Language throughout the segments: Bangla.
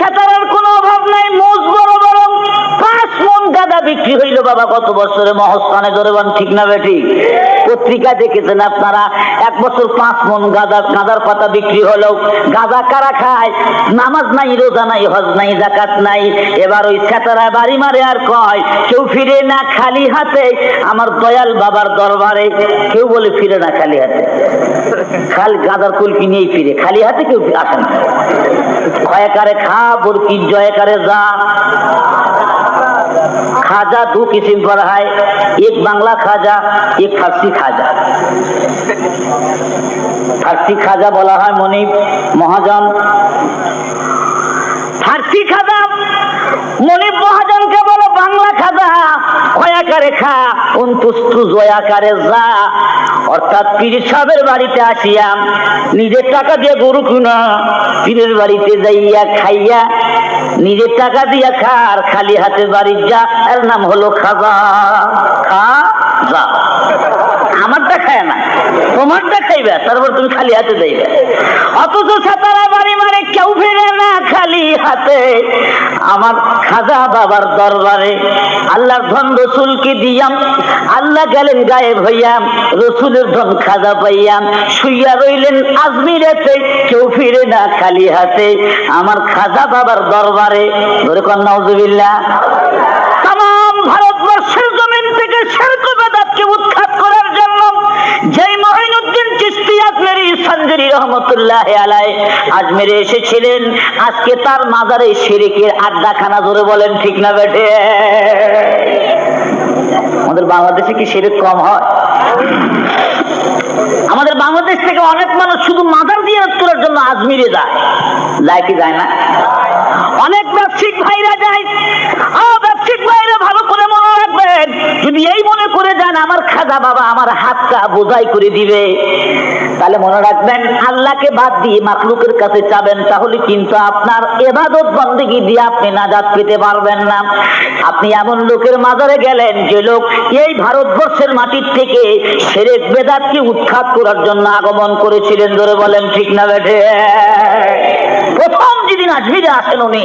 ছাতারের কোনো অভাব নাই, মোজ বড় বরং পাঁচ মন গাদা বিক্রি হইল বাবা কত বছরে মহস্থানে ধরে ঠিক না বেটি পত্রিকা দেখেছেন আপনারা? এক বছর পাঁচ মন গাদা গাদার পাতা বিক্রি হলো। গাদা কারা খায়? নামাজ নাই, রোজা নাই, হজ নাই জাকাত নাই। এবার ওই ছাতারা বাড়ি মারে আর কয়, কেউ ফিরে না খালি হাতে, আমার দয়াল বাবার দরবারে। কেউ বলে, ফিরে না খালি হাতে। খাল গাদার কুলকি নিয়েই ফিরে? খালি হাতে কেউ আসে না। ক্ষয়কারে খা, বরকি জয়কারে যা। खाजा दो किस्म पर है एक बांग्ला खाजा एक फारसी खाजा ফার্সি খাজা বলা হয় মনিব মহাজন ফার্সি খাজা মনিব মহাজনকে অর্থাৎ বাড়িতে নিজের টাকা দিয়ে গরু বাড়িতে যাইয়া খাইয়া নিজের টাকা দিয়া খা আর খালি হাতে বাড়ি যা, এর নাম হলো খাজা। খা, যা। আমারটা খায় না। তোমারটা খাইবে তারপর তুমি খালি হাতে অথচ বাড়ি মারে কেউ না খালি হাতে। আমার খাজা বাবার দরবারে আল্লাহর ধন রসুলকে দিয়াম, আল্লাহ গেলেন গায়ে ভইয়াম রসুলের ধন খাজা পাইয়াম, শুইয়া রইলেন আজমিরেতে, কেউ ফিরে না খালি হাতে। আমার খাজা বাবার দরবারে, ধরে কন নজবিল্লা তাম ভারতবর্ষের জমিন থেকে উৎখাত রহমতুল্লাহ আলাই আজমেরে এসেছিলেন। আজকে তার মাজারে শিরিকের আড্ডাখানা ধরে বলেন, ঠিক না বেটে আমাদের বাংলাদেশে কি শিরিক কম হয়? আমাদের বাংলাদেশ থেকে অনেক মানুষ শুধু মাদার দিয়ে করার জন্য আজমিরে যায়। যায় যায় না? অনেক ব্যবসায়িক ভাইরা যায়। যদি এই মনে করে যান, আমার খাজা বাবা আমার হাতটা বোঝাই করে দিবে। তাহলে মনে রাখবেন, আল্লাহকে বাদ দিয়ে মাকলুকের কাছে চাবেন তাহলে কিন্তু আপনার এবাদত বন্দেগি দিয়ে আপনি নাজাত পেতে পারবেন না। আপনি এমন লোকের মাজারে গেলেন, যে লোক এই ভারতবর্ষের মাটির থেকে সেরেক বেদাতকে উৎখাত করার জন্য আগমন করেছিলেন। ধরে বলেন, ঠিক না বেঠে? প্রথম যেদিন আজমিরে আসেন উনি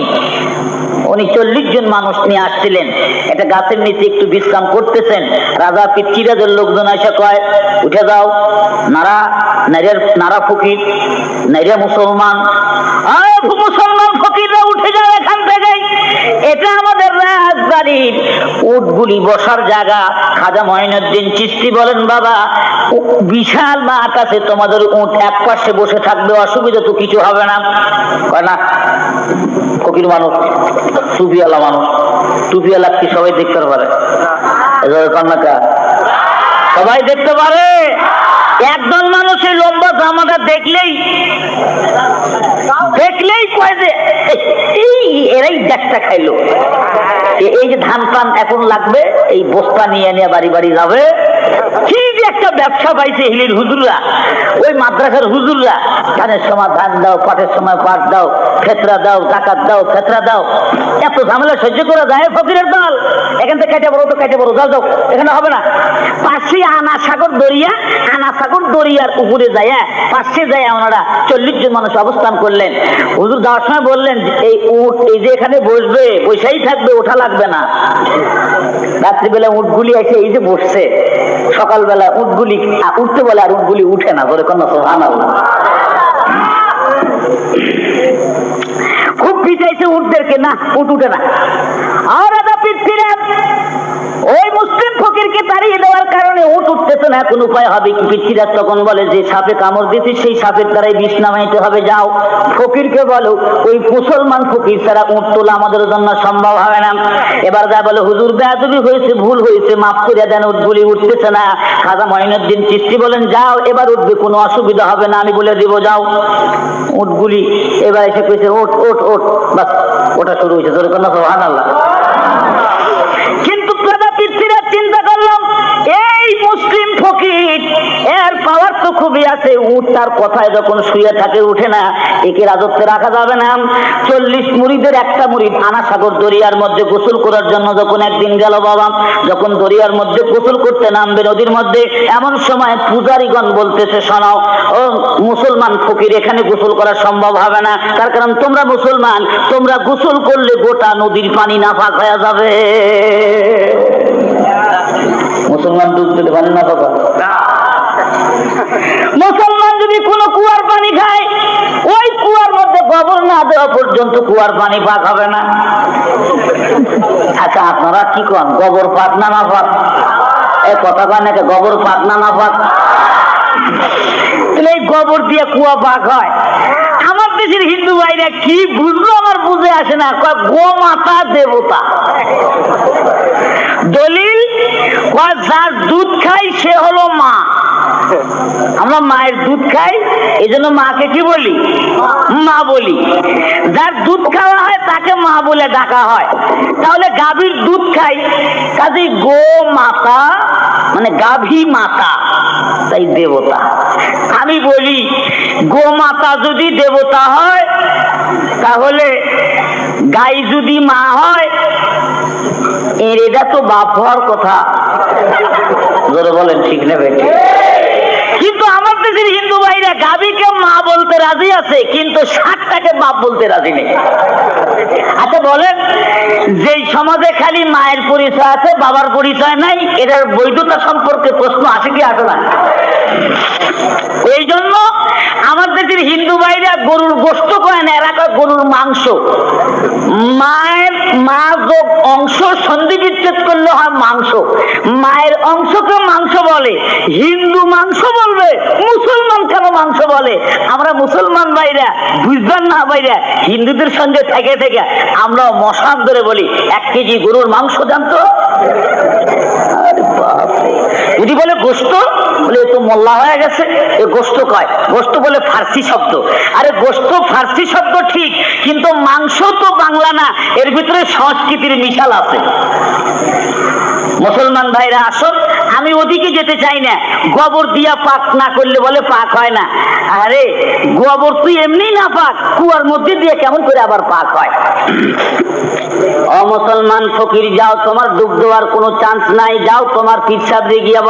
উনি চল্লিশ জন মানুষ নিয়ে আসছিলেন। একটা গাছের নিচে একটু বিশ্রাম করতেছেন। রাজা পিতৃরাজের লোকজন এসে কয়, উঠে যাও, নারা, নারীর, নারা ফকির, নারীরা মুসলমান। মুসলমান ফকিররা উঠে যাও এখান থেকে। এটা আমাদের রাজবাড়ির উটগুলি বসার জায়গা। খাজা মহিনুদ্দিন চিস্তি বলেন, বাবা বিশাল মাঠ আছে, তোমাদের উট এক পাশে বসে থাকবে, অসুবিধা তো কিছু হবে না। না, ফকির মানুষ টুপিওয়ালা মানুষ টুপিওয়ালা কি সবাই দেখতে পারে? কন্যাকা সবাই দেখতে পারে? একদল মানুষের লম্বা জামাটা দেখলেই দেখলেই কয় যে "এই- এই এরাই দেখটা খাইলো এ- এই যে ধান পান এখন লাগবে, এই বস্তা নিয়ে নিয়ে বাড়ি বাড়ি যাবে। কি যে একটা ব্যবসা পাইছে হিলির হুজুররা, ওই মাদ্রাসার হুজুররা, ধানের সময় ধান দাও, পাটের সময় পাট দাও, ফেতরা দাও, জাকাত দাও, ফেতরা দাও। এত ঝামেলা সহ্য করা যায় ফকিরের দল। এখান থেকে কেটে বড় তো কেটে বড় যাও যাও, এখানে হবে না। পাশে আনা সাগর দরিয়া, আনা সাগর দরিয়ার উপরে যায় পাশে যায় ওনারা চল্লিশ জন মানুষ অবস্থান করলেন। হুজুর যাওয়ার সময় বললেন, এই উঠ এই যে এখানে বসবে বসেই থাকবে, ওঠা লাগবে না। রাত্রিবেলা উঠগুলি এসে এই যে বসছে, সকালবেলা উঠগুলি উঠতে বলে আর উঠগুলি উঠে না ধরে কোনো সোহান খুব পিছাইছে উঠদেরকে না উঠ উঠে না। আর পৃথ্বীরাজ ওই মুসলিম ফকিরকে তাড়িয়ে দেওয়ার কারণে উঠ কোন উপায় হবে কি? পৃথ্বীরাজ তখন বলে, যে সাপে কামড় দিতে সেই সাপের দ্বারাই বিষ নামাইতে হবে, যাও। ফকিরকে বলো, ওই মুসলমান ফকির ছাড়া উঠ তোলা আমাদের জন্য সম্ভব হবে না। এবার যা বলে, হুজুর, বেয়াদবি হয়েছে, ভুল হয়েছে, মাফ করে দেন উঠগুলি উঠতেছে না। খাজা মহিনুদ্দিন চিস্তি বলেন, যাও, এবার উঠবে, কোনো অসুবিধা হবে না, আমি বলে দিব, যাও। উঠগুলি এবার এসে কইছে, ওঠ ওঠ ওঠ। বাস, ওটা শুরু হয়েছে তোর কোনো সোহান আল্লাহ এর পাওয়ার তো খুবই আছে। উঠ তার কথায় যখন শুয়ে থাকে, উঠে না। একে রাজত্বে রাখা যাবে না। চল্লিশ মুড়িদের একটা মুড়ি আনা সাগর দরিয়ার মধ্যে গোসল করার জন্য যখন একদিন গেল বাবা, যখন দরিয়ার মধ্যে গোসল করতে নামবে নদীর মধ্যে, এমন সময় পূজারীগণ বলতেছে শোনাও ও মুসলমান ফকির, এখানে গোসল করা সম্ভব হবে না। তার কারণ তোমরা মুসলমান, তোমরা গোসল করলে গোটা নদীর পানি না ফাঁক হয়ে যাবে। মুসলমান ডুব দিতে পারে না বাবা। মুসলমান যদি কোনো কুয়ার পানি খায়, ওই কুয়ার মধ্যে গোবর না দেওয়া পর্যন্ত কুয়ার পানি পাক হবে না। আচ্ছা আপনারা কি কন? গোবর পাক না না পাক? এই কথা কয় নাকি গোবর পাক না না পাক? এই গোবর দিয়ে কুয়া পাক হয়। আমার দেশের হিন্দু ভাইরা কি বুঝলো আমার বুঝে আসে না? গো মাতা দেবতা। দলিল যার দুধ খাই, সে হলো মা। আমরা মায়ের দুধ খাই এই জন্য মাকে কি বলি? মা বলি। যার দুধ খাওয়া হয়, তাকে মা বলে ডাকা হয়। তাহলে গাভীর দুধ খাই কাজে গো মাতা মানে গাভী মাতা, তাই দেবতা। আমি বলি, গো মাতা যদি দেবতা হয়, তাহলে গাই যদি মা হয় এর এটা তো বাপ হওয়ার কথা। জোরে বলেন, ঠিক নেবে কিন্তু আমার দেশের হিন্দু ভাইরা, গাভীকে মা বলতে রাজি আছে, কিন্তু ষাটটাকে বাপ বলতে রাজি নেই। আচ্ছা বলেন, যেই সমাজে খালি মায়ের পরিচয় আছে, বাবার পরিচয় নাই, এটার বৈধতা সম্পর্কে প্রশ্ন আসে কি আসে না? এই জন্য আমার দেশের হিন্দু ভাইরা গরুর গোস্ত কয় না এরা গরুর মাংস। অংশ সন্ধি বিচ্ছেদ করলে হয় মাংস। মায়ের অংশকে মাংস বলে, হিন্দু মাংস বলবে, মুসলমান কেন মাংস বলে? আমরা মুসলমান ভাইরা, বুঝবেন না ভাইরা, হিন্দুদের সঙ্গে থেকে থেকে আমরা মশান ধরে বলি, এক কেজি গরুর মাংস জানতো। যদি বলে গোস্ত? বলে, এ তো মোল্লা হয়ে গেছে। এ গোস্ত কয়? গোস্ত বলে ফার্সি শব্দ। আরে, গোস্ত ফার্সি শব্দ ঠিক, কিন্তু মাংস তো বাংলা না। এর ভিতরে সংস্কৃতির মিশাল আছে। মুসলমান ভাইরা আসুন আমি ওদিকে যেতে চাই না। গোবর দিয়া পাক না করলে বলে পাক হয় না। আরে, গোবর তুই এমনি না পাক, কুয়ার মধ্যে দিয়ে কেমন করে আবার পাক হয়? ও মুসলমান ফকির, যাও, তোমার ডুব দেওয়ার কোনো চান্স নাই। যাও, তোমার দিয়ে গিয়ে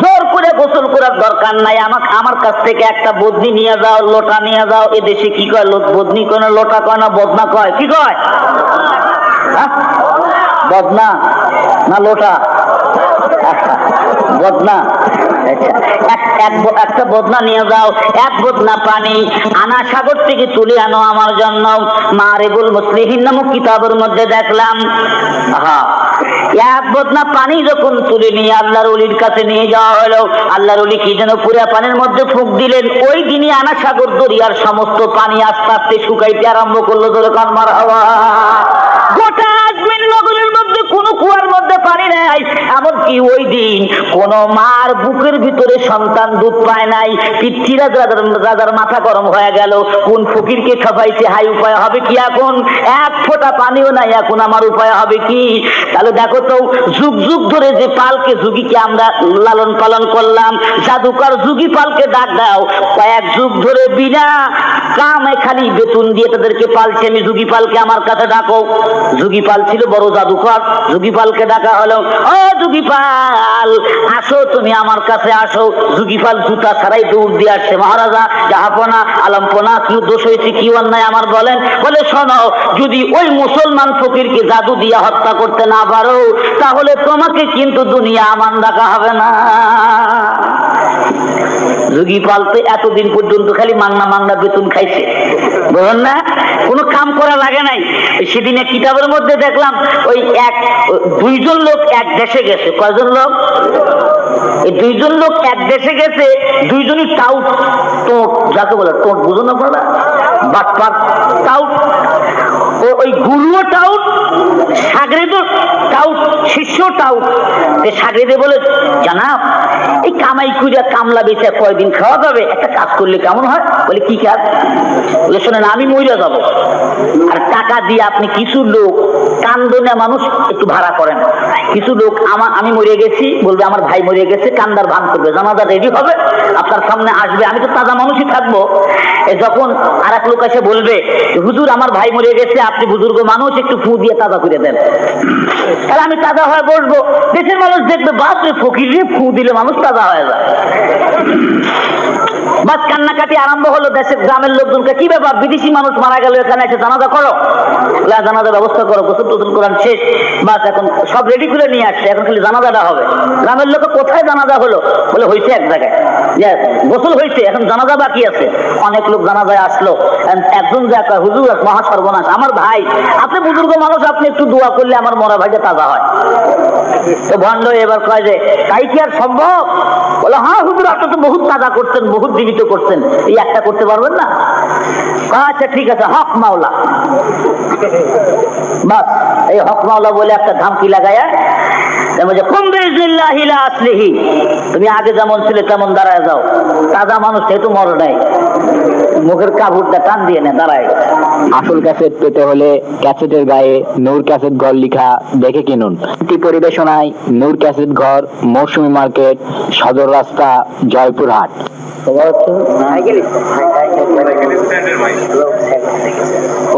জোর করে গোসল করার দরকার নাই। আমার কাছ থেকে একটা বদনি নিয়ে যাও, লোটা নিয়ে যাও। এদেশে কি কয় বদনি কয় না লোটা কয় না বদনা কয়? কি কয়? হ্যাঁ? বদনা না লোটা? বদনা। একটা বদনা নিয়ে যাও। এক বদনা পানি। আনা সাগর থেকে তুলে আনো আমার জন্য। মুসলিহিন নামক কিতাবের মধ্যে দেখলাম। এক বদনা পানি যখন তুলে নিয়ে আল্লাহর অলির কাছে নিয়ে যাওয়া হলো, আল্লাহর অলি কি যেন পুরা পানির মধ্যে ফুক দিলেন। ওই দিনই আনা সাগর দরিয়ার সমস্ত পানি আস্তে আস্তে শুকাইতে আরম্ভ করল ধরে কান মার গোটা আজমিন নগরের মধ্যে কোনো কুয়ার মধ্যে পানি নাই। এমনকি ওই দিন? কোন মার বুকের ভিতরে সন্তান দুধ পায় নাই পৃথ্বীরাজ রাজার রাজার মাথা গরম হয়ে গেল। কোন ফকিরকে খাবাইছে হাই উপায় হবে কি এখন? এক ফোঁটা পানিও নাই এখন, আমার উপায় হবে কি? তাহলে দেখো তো, যুগ যুগ ধরে যে পালকে যুগীকে আমরা লালন পালন করলাম, জাদুকর যুগী পালকে ডাক দাও। কয়েক যুগ ধরে বিনা কামে খালি বেতন দিয়ে তাদেরকে পালছে, আমি যুগী পালকে আমার কাছে ডাকো। যুগী পাল ছিল বড় জাদুকর, যুগী পালকে ডাকা হলো। ও যুগী পাল আসো, তুমি আমার কাছে আসো। জুগিপাল জুতা ছাড়াই দৌড় দিয়ে আসছে। মহারাজা, জাহাপনা, আলম্পনা কি দোষ হয়েছে কি অন্যায় আমার বলেন? বলে, শোনো, যদি ওই মুসলমান ফকিরকে জাদু দিয়ে হত্যা করতে না পারো, তাহলে তোমাকে কিন্তু দুনিয়া আমান দেখা হবে না। যুগী পালতে এতদিন পর্যন্ত খালি মাংনা মাংনা বেতন খাইছে। বুঝলেন না? কোনো কাম করা লাগে নাই। সেদিনে কিতাবের মধ্যে দেখলাম, ওই এক, দুইজন লোক এক দেশে গেছে। কয়জন লোক? এই দুইজন লোক এক দেশে গেছে, দুইজনই টাউট, টোট, যাকে বলে টোট বুঝো না আপনারা? বাটপার, টাউট। ও ওই গুরুও টাউট, সাগরেদও টাউট শিষ্য টাউট। সাগরেদে বলে, জানাব, এই কামাই খুঁজে কামলা বেচে কয়দিন খাওয়া যাবে? একটা কাজ করলে কেমন হয়? বলে, কি কাজ? বলে, শোনেন, আমি মরিয়া যাব। আর টাকা দিয়ে আপনি কিছু লোক কান্দনে মানুষ একটু ভাড়া করেন। কিছু লোক আমা, আমি মরে গেছি, বলবে, আমার ভাই মরে গেছে, কান্দার ভান করবে। জানাজা রেডি হবে, আপনার সামনে আসবে, আমি তো তাজা মানুষই থাকব। যখন আর এক লোক এসে বলবে, হুজুর, আমার ভাই মরে গেছে, আপনি বুজুর্গ মানুষ একটু ফু দিয়ে তাজা করে দেন। তাহলে আমি তাজা হয়ে বসবো। দেশের মানুষ দেখবে, বাপরে, ফকির ফু দিলে মানুষ তাজা হয়ে যায়। বাস কান্নাকাটি আরম্ভ হলো দেশের গ্রামের লোকজনকে কি ব্যাপার? বিদেশি মানুষ মারা গেল এখানে এসে জানাজা করো। জানাজার ব্যবস্থা করো গোসল টোসল করান শেষ। বাস এখন সব রেডি করে নিয়ে আসছে এখন খালি জানাজাটা হবে। গ্রামের লোকে কোথায় জানাজা হলো? বলে হয়েছে এক জায়গায়। গোসল হয়েছে এখন জানাজা বাকি আছে। অনেক লোক জানাজায় আসলো। একজন কয়, হুজুর মহা সর্বনাশ। আমার ভাই আপনি বুজুর্গ মানুষ আপনি একটু দোয়া করলে আমার মরা ভাইটা তাজা হয়। তো ভণ্ড এবার কয় যে তাই কি আর সম্ভব? বলে হ্যাঁ হুজুর আপনি তো বহুত তাজা করছেন বহুত জীবিত করছেন, এই একটা করতে পারবেন না? আচ্ছা ঠিক আছে, হক মাওলা। বাস, এই হক মাওলা বলে একটা ধামকি লাগায়া যেমন যে কুম আসলিহি? তুমি আগে যেমন ছিলে তেমন দাঁড়ায় যাও। তাজা মানুষ যেহেতু মর নাই মুখের কাপড়টা টান দিয়ে নে দাঁড়ায়। আসল ক্যাসেট পেতে হলে ক্যাসেটের গায়ে নূর ক্যাসেট ঘর লিখা দেখে কিনুন। পরিবেশনায় নূর ক্যাসেট ঘর মৌসুমী মার্কেট সদর রাস্তা জয়পুরহাট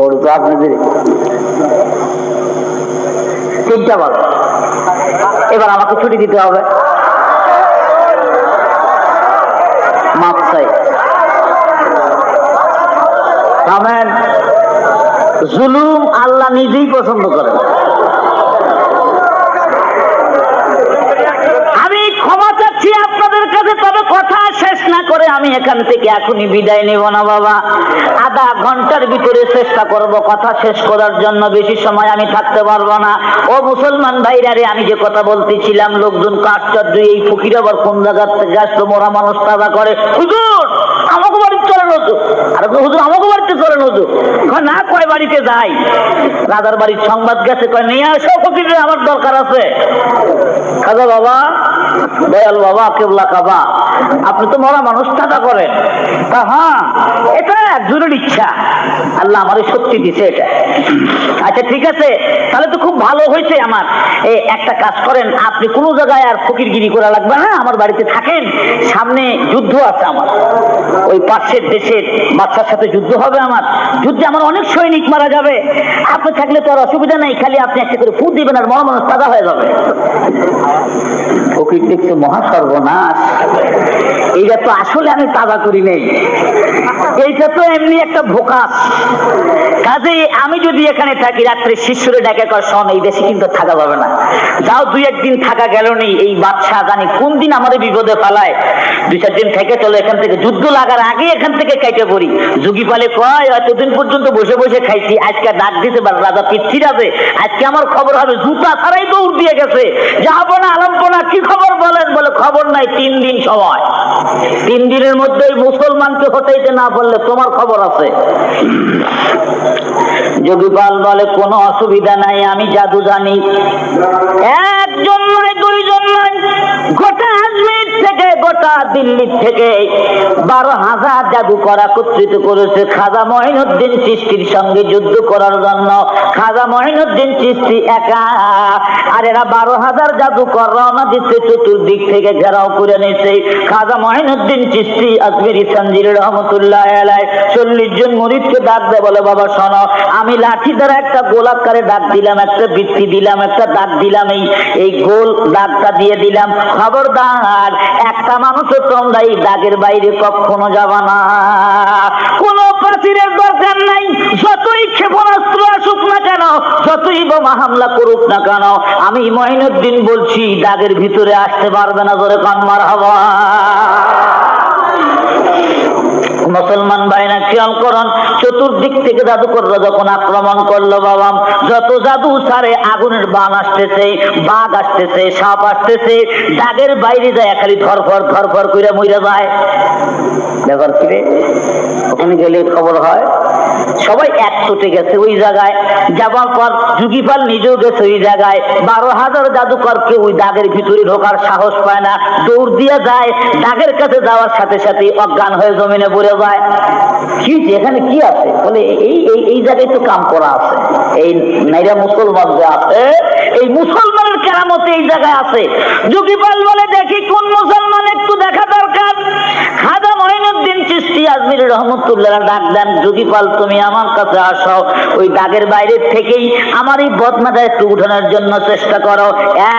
ওর তো আপনাদের তিনটা বল এবার আমাকে ছুটি দিতে হবে। মাপ চাই। জুলুম আল্লাহ নিজেই পছন্দ করেন আমি ক্ষমা চাচ্ছি আপনাদের কাছে তবে কথা শেষ না করে আমি এখান থেকে এখনই বিদায় নেব না, বাবা। আধা ঘণ্টার ভিতরে চেষ্টা করব কথা শেষ করার জন্য, বেশি সময় আমি থাকতে পারব না। ও মুসলমান ভাইরারে আমি যে কথা বলতেছিলাম, লোকজন কাঠ কাশ্চর্য এই ফকির আবার কোন জায়গার থেকে আসলো, মরা মানুষ তাজা করে। হুজুর, আমাকে চলেন আর হুজুর আমাকে বাড়িতে না, কয় বাড়িতে যাই। রাজার বাড়ির সংবাদ গেছে, কয়, নিয়ে আসো আমার দরকার আছে। খাজা বাবা, দয়াল বাবা, কেবলা কাবা, আপনি তো মরা মানুষ টাকা করেন। তা হ্যাঁ এটা একজনের ইচ্ছা। আল্লাহ আমার শক্তি দিছে এটা। আচ্ছা ঠিক আছে, তাহলে তো খুব ভালো হয়েছে আমার। এই একটা কাজ করেন, আপনি কোনো জায়গায় আর ফকিরগিরি করা লাগবে না। আমার বাড়িতে থাকেন, সামনে যুদ্ধ আছে আমার। ওই পাশের দেশের বাচ্চার সাথে যুদ্ধ হবে আমার। যুদ্ধে আমার অনেক সৈনিক মারা যাবে। আপনি থাকলে তো আর অসুবিধা নাই, খালি আপনি একটা করে ফু দিবেন আর মানুষ তাজা হয়ে যাবে। এইটা তো আসলে আমি তাজা করি নেই। এইটা তো এমনি একটা কাজে আমি যদি এখানে থাকি, রাত্রে শিশুরে ডেকে কর শোন, এই দেশে কিন্তু থাকা যাবে না। যাও, দুই একদিন থাকা গেল নেই এই বাদশাহ জানি কোন দিন আমাদের বিপদে পালায়। দুই চার দিন থেকে চলো, এখান থেকে যুদ্ধ লাগার আগে এখান থেকে খাইতে পড়ি যুগি পালে কয়, এতদিন পর্যন্ত বসে বসে খাইছি, আজকে ডাক দিতে পারে রাজা পিচ্ছির আছে, আজকে আমার খবর হবে, জুতা ছাড়াই দৌড় দিয়ে গেছে। যাব না, আলম্ব না, কি খবর বলেন? বলে, খবর নাই, তিন দিন সময়। তিন দিনের মধ্যে ওই মুসলমানকে হটাইতে না বললে তোমার খবর আছে। যোগীপাল বলে, কোনো অসুবিধা নাই, আমি জাদু জানি একজন নয়, দুইজন নয় গোটা আজমির থেকে গোটা দিল্লি থেকে বারো হাজার জাদুকর একত্রিত করেছে খাজা মহিনুদ্দিন চিস্তির সঙ্গে যুদ্ধ করার জন্য। খাজা মহিনুদ্দিন চিস্তি একা। আর এরা বারো হাজার জাদুকর রওনা দিচ্ছে, চতুর্দিক থেকে ঘেরাও করে নিয়েছে খাজা মহিনুদ্দিন চিস্তি আজমিরি সঞ্জির রহমতুল্লাহ আলাই চল্লিশ জন মরিদকে ডাক দেয় বলে, বাবা, শোনো, আমি লাঠি দ্বারা একটা গোলাকারে ডাক দিলাম, একটা বৃত্তি দিলাম, একটা দাগ দিলাম এই গোল দাগটা দিয়ে দিলাম। খবরদার একটা মানুষও তোমরা এই দাগের বাইরে কখনো যাবা না। কোনো প্রাচীরের দরকার নাই। যতই ক্ষেপণাস্ত্র আসুক না কেন, যতই বোমা হামলা করুক না কেন, আমি মহিনুদ্দিন বলছি, দাগের ভিতরে আসতে পারবে না ধরে কনমার হওয়া। মুসলমান ভাইরা খেয়াল করুন, চতুর্দিক থেকে জাদুকররা যখন আক্রমণ করল বাবা, যত জাদু সারে আগুনের বান আসতেছে, বাঘ আসতেছে, সাপ আসতেছে, দাগের বাইরে যায়, খালি ধরফর ধরফর করে মরে যায়। ব্যাপার কি রে ওখানে গেলে খবর হয়। সবাই এক চোটে গেছে ওই জায়গায়। যাবার পর যুগিপাল নিজেও গেছে ওই জায়গায়। বারো হাজার জাদুকরকে ওই দাগের ভিতরে ঢোকার সাহস পায় না। দৌড় দিয়ে যায়, দাগের কাছে যাওয়ার সাথে সাথে অজ্ঞান হয়ে জমিনে পড়ে যায়। কি? এখানে কি আছে? বলে এই এই এই জায়গায় তো কাম করা আছে। এই নাইরা মুসলমান যে আছে, এই মুসলমানের কেরামতে এই জায়গায় আছে। যুগিপাল বলে রহমতুল্লাহ ডাক দেন যুগিপাল তুমি আমার কাছে আসো, ওই বাইরে থেকেই আমার এই বদনাটা একটু উঠানোর জন্য চেষ্টা করো।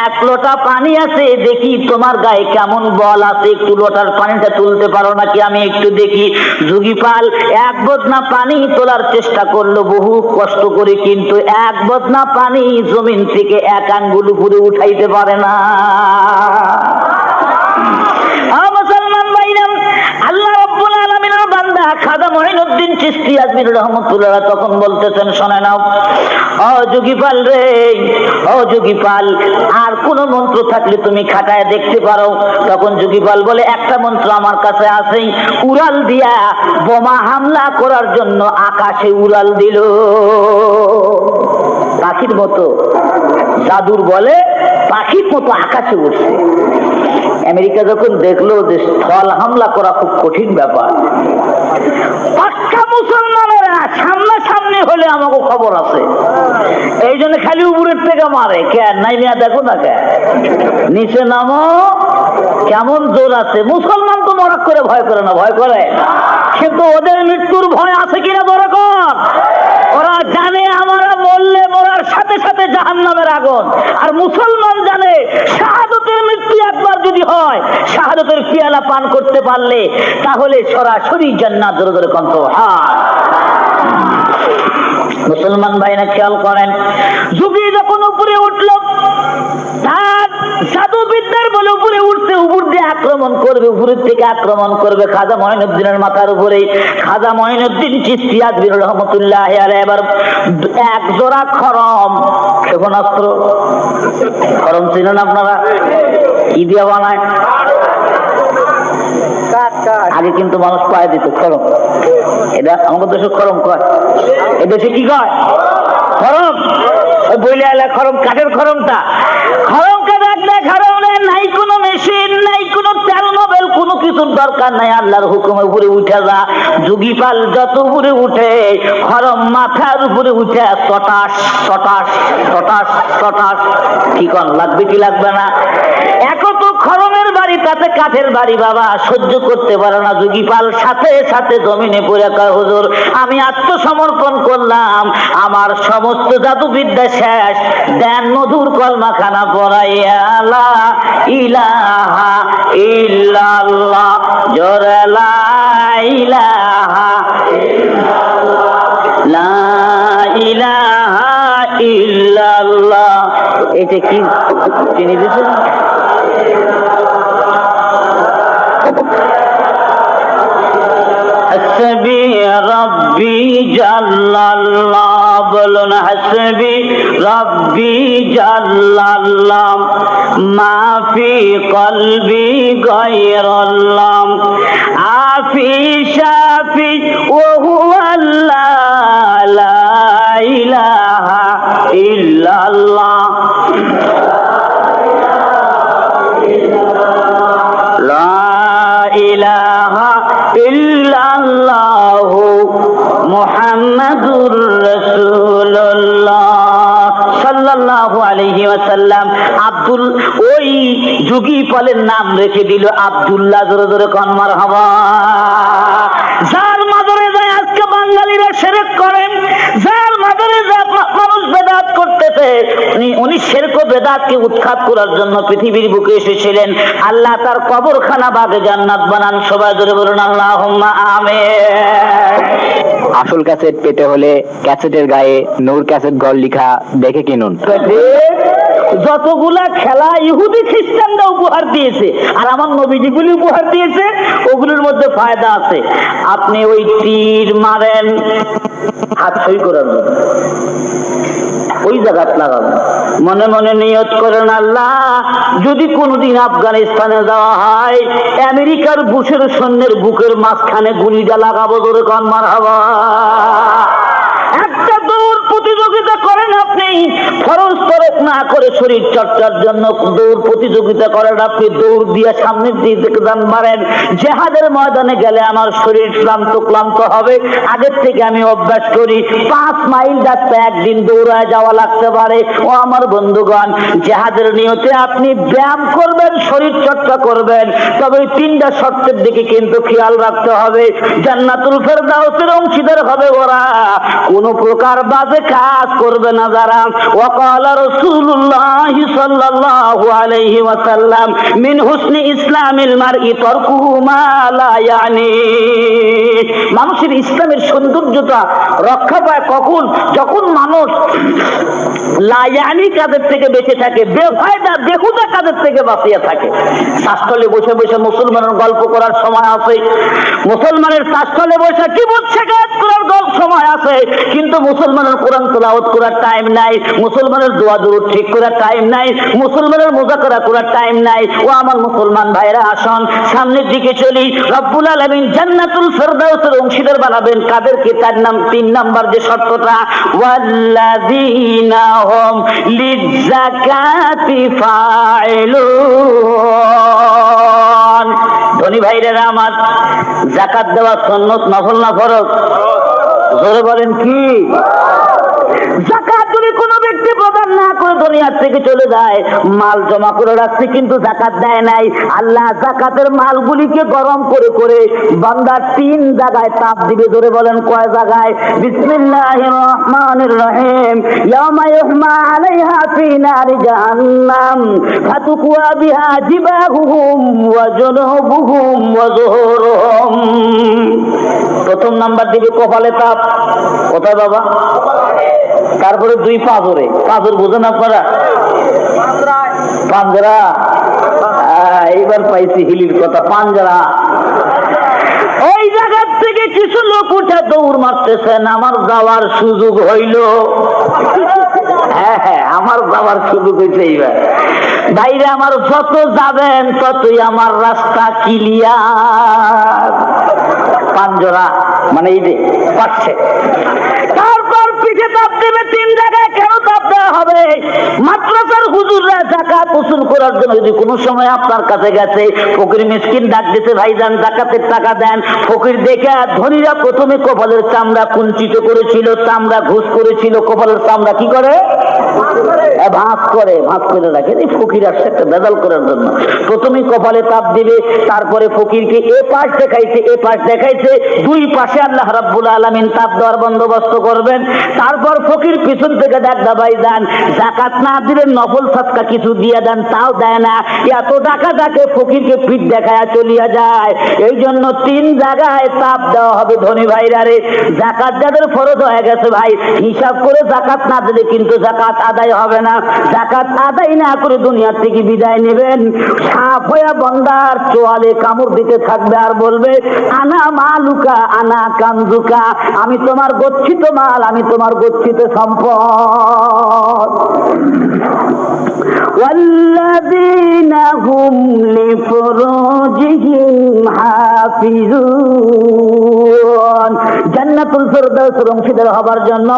এক লোটা পানি আছে, দেখি তোমার গায়ে কেমন বল আছে। একটু লোটার পানিটা তুলতে পারো নাকি? আমি একটু দেখি। যুগিপাল এক বদনা পানি তোলার চেষ্টা করল, বহু কষ্ট করে কিন্তু এক বদনা পানি জমিন থেকে এক আঙ্গুল উপরে উঠাইতে পারে না। মঈনুদ্দিন চিশতি আজমির রহমাতুল্লাহ তখন বলতেছেন, শুনে নাও। রে আর কোন মন্ত্র থাকলে তুমি খাটায় দেখতে পারো। তখন যোগীপাল বলে, একটা মন্ত্র আমার কাছে আছেই উড়াল দিয়া বোমা হামলা করার জন্য আকাশে উড়াল দিল। পাখির মতো। জাদুর বলে পাখির মতো আকাশে উঠছে আমেরিকা যখন দেখল যে স্থল হামলা করা খুব কঠিন ব্যাপার পাক্কা মুসলমানেরা হলে আমাকে খবর আছে। এই জন্য খালি উপরের থেকে মারে কেন নাই দেখো না কে। নিচে নামো, কেমন জোর আছে। মুসলমান তো মরাক করে ভয় করে না, ভয় করে। কিন্তু ওদের মৃত্যুর ভয় আছে কিনা বড় কর। ওরা জানে আমরা মরলে মরার সাথে সাথে জাহান নামের আগুন। আর মুসলমান জানে, শাহাদতের মৃত্যু একবার যদি হয়, শাহাদতের পিয়ালা পান করতে পারলে, তাহলে সরাসরি জান্নাত ধরে কন্ত হ্যাঁ মুসলমান ভাইরা খেয়াল করেন, যুগি যখন উপরে উঠল, তার জাদুবিদ্যার বলে উপরে উঠছে উপর দিয়ে আক্রমণ করবে উপরের থেকে আক্রমণ করবে খাজা মহিনুদ্দিনের মাথার উপরে। খাজা মহিনুদ্দিন চিস্তিয়াদ বীর রহমতুল্লাহ এবার এক জোড়া খরম। ক্ষেপণাস্ত্র, খরম ছিলেন আপনারা? কি দিয়ে বানায়? আগে কিন্তু মানুষ পায়ে দিত খরম। এটা আমাদের দেশে খরম কয়। এ দেশে কি কয়? খরম। বইলে এলা খরম কাঠের খরমটা। খরম কাঠ দেয় খরম নাই কোনো কিছুর দরকার নাই। উপরে উঠে যুগিপাল যত উপরে উঠে, খরম মাথার উপরে উঠে লাগবে কি লাগবে না? তো খরমের বাড়ি, তাতে কাঠের বাড়ি, বাবা। সহ্য করতে পারে না, যুগিপাল। সাথে সাথে জমিনে পড়ে কয়, হুজুর, আমি আত্মসমর্পণ করলাম। আমার সমস্ত জাদুবিদ্যা শেষ। দেন মধুর কলমাখানা পড়াইয়া ইলাহা ইল্লাল্লাহ, জোরে লা ইলাহা লা ইলাহা ইল্লাল্লাহ। এটা কি? চিনি দিয়েছেন? হাসবি রব্বি জাল্লাল্লাহ বলুন হাসবি রব্বি জাল্লাল্লাহ মা ফি কলবি গায়রাল্লাহ। মোহাম্মদুর আব্দুল ওই যুগী পলের নাম রেখে দিল আবদুল্লাহ, জোরে জোরে কনমার হওয়া যার মাদরে যায় আজকে বাঙালিরা সেরেক করেন যার মাদরে যায় মানুষ বেদাত করতেছে, উনি শেরক বেদাতকে উৎখাত করার জন্য পৃথিবীর বুকে এসেছিলেন। আল্লাহ তার কবরখানা বাগে জান্নাত বানান, সবাই ধরে বলুন আল্লাহ আমে আসল ক্যাসেট পেতে হলে ক্যাসেটের গায়ে নূর ক্যাসেট গল লিখা দেখে কিনুন। যতগুলা খেলা ইহুদি খ্রিস্টানরা উপহার দিয়েছে, আর আমার নবীজিগুলি উপহার দিয়েছে, ওগুলোর মধ্যে ফায়দা আছে। আপনি ওই তীর মারেন, হাত সই করার জন্য। ওই জায়গাত লাগাবেন মনে মনে নিয়ত করেন আল্লাহ, যদি কোনোদিন আফগানিস্তানে যাওয়া হয়, আমেরিকার বুশের সৈন্যের বুকের মাঝখানে গুলিটা লাগাবো ধরে কন মার একটা দৌড় প্রতিযোগিতা করেন আপনি ফরজ তরফ না করে শরীর চর্চার জন্য দৌড় প্রতিযোগিতা করেন আপনি, দৌড় দিয়ে সামনের দিকে যান মারেন। জেহাদের ময়দানে গেলে আমার শরীর ক্লান্ত ক্লান্ত হবে। আগের থেকে আমি অভ্যাস করি, পাঁচ মাইল রাস্তা একদিন দৌড়ায় যাওয়া লাগতে পারে। ও আমার বন্ধুগণ, জেহাদের নিয়তে আপনি ব্যায়াম করবেন, শরীর চর্চা করবেন, তবে তিনটা শর্তের দিকে কিন্তু খেয়াল রাখতে হবে। জান্নাতুল ফেরদাউসের অংশীদার হবে ওরা। কোন প্রকার বাজে কাজ করবে না যারা। ওয়াকাল রাসূলুল্লাহ সাল্লাল্লাহু আলাইহি ওয়াসাল্লাম, মিন হুসনি ইসলামিল মারই তারকুহু মা লা ইয়ানি। মানুষের ইসলামের সৌন্দর্যতা রক্ষা পায় কখন? যখন মানুষ লায়ানি কাজের থেকে বেঁচে থাকে, বেফায়দা বেহুদা কাজের থেকে বাঁচিয়ে থাকে? শাসলে বসে বসে মুসলমানের গল্প করার সময় আছে। মুসলমানের শাসলে বসে কি বলছে কাজ করার গল্প সময় আছে। কিন্তু মুসলমানের কোরআন তেলাওয়াত করার টাইম নাই, মুসলমানের দোয়া দরুদ ঠিক করার টাইম নাই, মুসলমানের মুজাকরা করার টাইম নাই। ও আমার মুসলমান ভাইরা আসন, সামনের দিকে চলি। রব্বুল আলামিন জান্নাতুল ফেরদাউসের অংশীদার বানাবেন। কাদেরকে? তার নাম, তিন নাম্বার যে শর্তটা, ওয়াল্লাযীনা হুম লিযাকাতি ফাইলুন ধনী ভাইরা আমার, যাকাত দেওয়া সুন্নত নফল না ফরজ? জোরে বলেন কি? জাকাত যদি কোনো ব্যক্তি প্রদান না করে দুনিয়ার থেকে চলে যায়, মাল জমা করে রাখছে কিন্তু জাকাত দেয় নাই। আল্লাহ জাকাতের মালগুলিকে গরম করে করে বান্দার তিন জায়গায় তাপ দিবে ধরে বলেন কয় জায়গায়? বিসমিল্লাহির রহমানির রহিম। ইয়াউমা ইউহমা আলাইহা ফি নারি জাহান্নাম। ফাতুকুয়া বিহা জিবাহুহুম ওয়া জুনুবুহুম ওয়া যুহুরুহুম প্রথম নাম্বার দিবে কপালে তাপ। কোথায় বাবা? তারপরে দুই পাঁচরে পাঁচর বোঝেন আপনারা? পাঞ্জরা এইবার পাইছি হিলির কথা পাঞ্জরা ওই জায়গার থেকে কিছু লোক উঠে দৌড় মারতেছেন। আমার যাওয়ার সুযোগ হইল। হ্যাঁ হ্যাঁ আমার বাবার শুধু হয়েছে এইবার। বাইরে আমার যত যাবেন, ততই আমার রাস্তা কিলিয়া পাঞ্জরা মানে এই যে, পাচ্ছে। পিঠে তাপ দেবে তিন জায়গায় কেন তাপ দেওয়া হবে। মাদ্রাসার হুজুররা জাকাত উসুল করার জন্য যদি কোনো সময় আপনার কাছে গেছে, ফকির মিসকিন ডাক দিতে ভাইজান জাকাতের টাকা দেন। ফকির দেখে ধনীরা প্রথমে কপালের চামড়া কুঞ্চিত করেছিল, চামড়া ঘুষ করেছিল, কপালের চামড়া কি করে? ভাঁজ করে ভাঁজ করে রাখে। এই ফকির আসছে একটা বেদাল করার জন্য। প্রথমে কপালে তাপ দিবে, তারপরে ফকিরকে এ পাশ দেখাইছে, এ পাশ দেখাইছে, দুই পাশে আল্লাহ রাব্বুল আলামিন তাপ দেওয়ার বন্দোবস্ত করবেন। তারপর ফকির পিছন থেকে ডাক দাবাই দেন জাকাত না দিলে নফল সাতকা কিছু দিয়ে দেন, তাও দেয় না। এত টাকা তাকে ফকিরকে পিঠ দেখায় চলিয়া যায়। এই জন্য তিন জায়গায় তাপ দেওয়া হবে ধনী ভাইরা রে। জাকাত যাদের ফরজ হয়ে গেছে ভাই, হিসাব করে জাকাত না দিলে কিন্তু জাকাত আদায় হবে না। জাকাত আদায় না করে দুনিয়ার থেকে বিদায় নেবেন। সাপ হইয়া বন্দার চোয়ালে কামড় দিতে থাকবে আর বলবে, আনা মালুকা, আনা কান্দুকা আমি তোমার গচ্ছিত মাল, আমি তোমার গচ্ছিত সম্পদ والذين هم لفروجهم حافظون অংশীদার হবার জন্য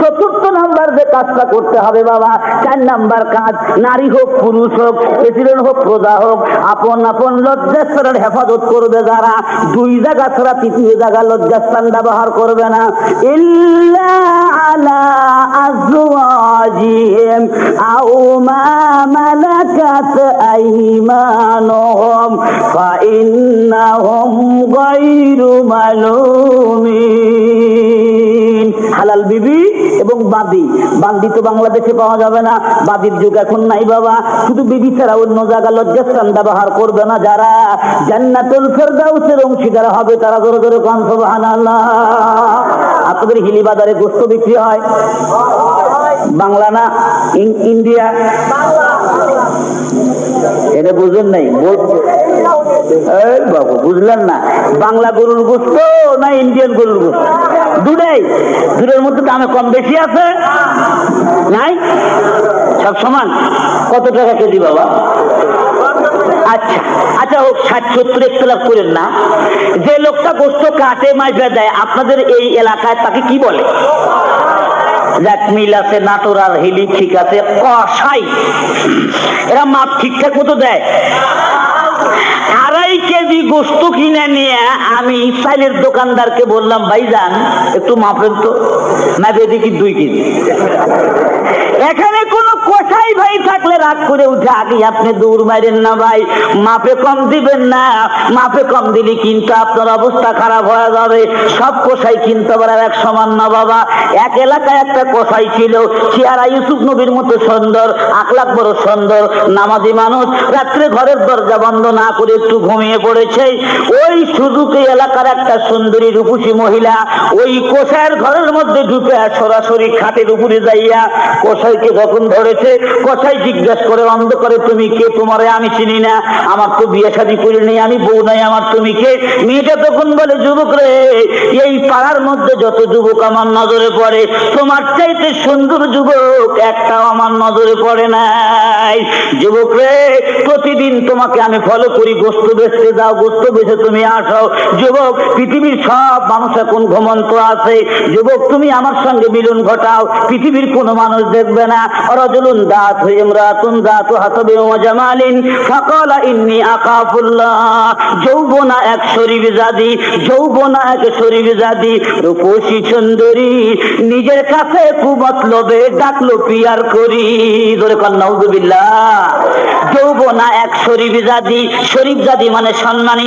চতুর্থ নাম্বার যে কাজটা করতে হবে বাবা, চার নাম্বার কাজ, নারী হোক, পুরুষ হোক, প্রেসিডেন্ট হোক, প্রজা হোক, আপন আপন লজ্জাস্থানের হেফাজত করবে যারা। দুই জায়গা ছাড়া তৃতীয় জায়গা লজ্জাস্থান ব্যবহার করবে না। ইল্লা আলা আজওয়াজিহিম আও মা মালাকাত আইমানুহুম, ফাইন্নাহুম গায়রু মালুমিন। হালাল বিবি এবং বাদি। বান্দি তো বাংলাদেশে পাওয়া যাবে না। বাদির যুগ এখন নাই বাবা। শুধু বিবি ছাড়া অন্য জায়গা লজ্জাস্থান ব্যবহার করবে না যারা। জান্নাতুল ফেরদাউসের অংশীদার হবে তারা জোরে জোরে কন আপনাদের হিলি বাজারে গোস্ত বিক্রি হয়। বাংলা না? ইন্ডিয়া? এটা বুঝুন নাই বাবু, বুঝলেন না? বাংলা গরুর গোস্ত না ইন্ডিয়ান গরুর গোস্ত? দুটাই। দুটোর মধ্যে দামে কম বেশি আছে? নাই? সব সমান? কত টাকা কেজি বাবা? আচ্ছা আচ্ছা হোক, ষাট সত্তর একতলাপ করেন না। যে লোকটা গোস্ত কাটে মাইফা দেয়, আপনাদের এই এলাকায় তাকে কি বলে? যাক মিল আছে নাটোর আর হিলি ঠিক আছে কষাই এরা মাপ ঠিকঠাক মতো দেয়। আড়াই কেজি গোস্ত কিনে নিয়ে আমি দোকানদারকে বললাম, ভাইজান, একটু মাপেন তো। না দেখি দুই কেজি। এখানে কোনো কোথায় ভাই থাকলে রাগ করে উঠে, আগে আপনি দূর মারেন না ভাই, মাপে কম দিবেন না। মাপে কম দিলে কিন্তু আপনার অবস্থা খারাপ হয়ে যাবে। সব কোষাই কিন্তু আর এক সমান না, বাবা। এক এলাকায় একটা কোষাই ছিল, চেহারা ইউসুফ নবীর মতো সুন্দর আকলাক বড় সুন্দর, নামাজি মানুষ, রাত্রে ঘরের দরজা বন্ধ না করে একটু ঘুমিয়ে পড়েছে। ওই সুযোগে এলাকার একটা সুন্দরী রূপসী মহিলা ওই কোষায়ের ঘরের মধ্যে ঢুকে সরাসরি খাটের উপরে যাইয়া কোষাইকে যখন ধরেছে, কোষাই জিজ্ঞেস করে অন্ধ করে তুমি কে? তোমারে আমি চিনি না। আমার তো বিয়ে শাদী করি নেই, আমি বউ নাই, আমার তুমি কে? মেয়েটা তখন বলে, যুবক রে, এই পাড়ার মধ্যে যত যুবক আমার নজরে পড়ে, তোমার চাইতে সুন্দর যুবক একটাও আমার নজরে পড়ে নাই। যুবক রে, প্রতিদিন তোমাকে আমি ফলো করি, গোস্ত বেচতে যাও, গোস্ত বেচে তুমি আসো। যুবক, পৃথিবীর সব মানুষ এখন ঘুমন্ত আছে। যুবক, তুমি আমার সঙ্গে মিলন ঘটাও। পৃথিবীর কোনো মানুষ দেখবে না। রজুলুন দাঁত হয়ে ইমরাতুন দাঁত হাতবে জামালিন ফাকালা ইন্নি আকাফুল্লাহ। যৌবনা এক শরীর জাদি, যৌবনা এক শরীর জাদি। রূপসী সুন্দরী, নিজের কাছে কুমতলবে ডাকলো পিয়ার করি। ধরে কন্যা যৌবনা এক শরীফ জাদি শরীফ জাতি মানে সম্মানী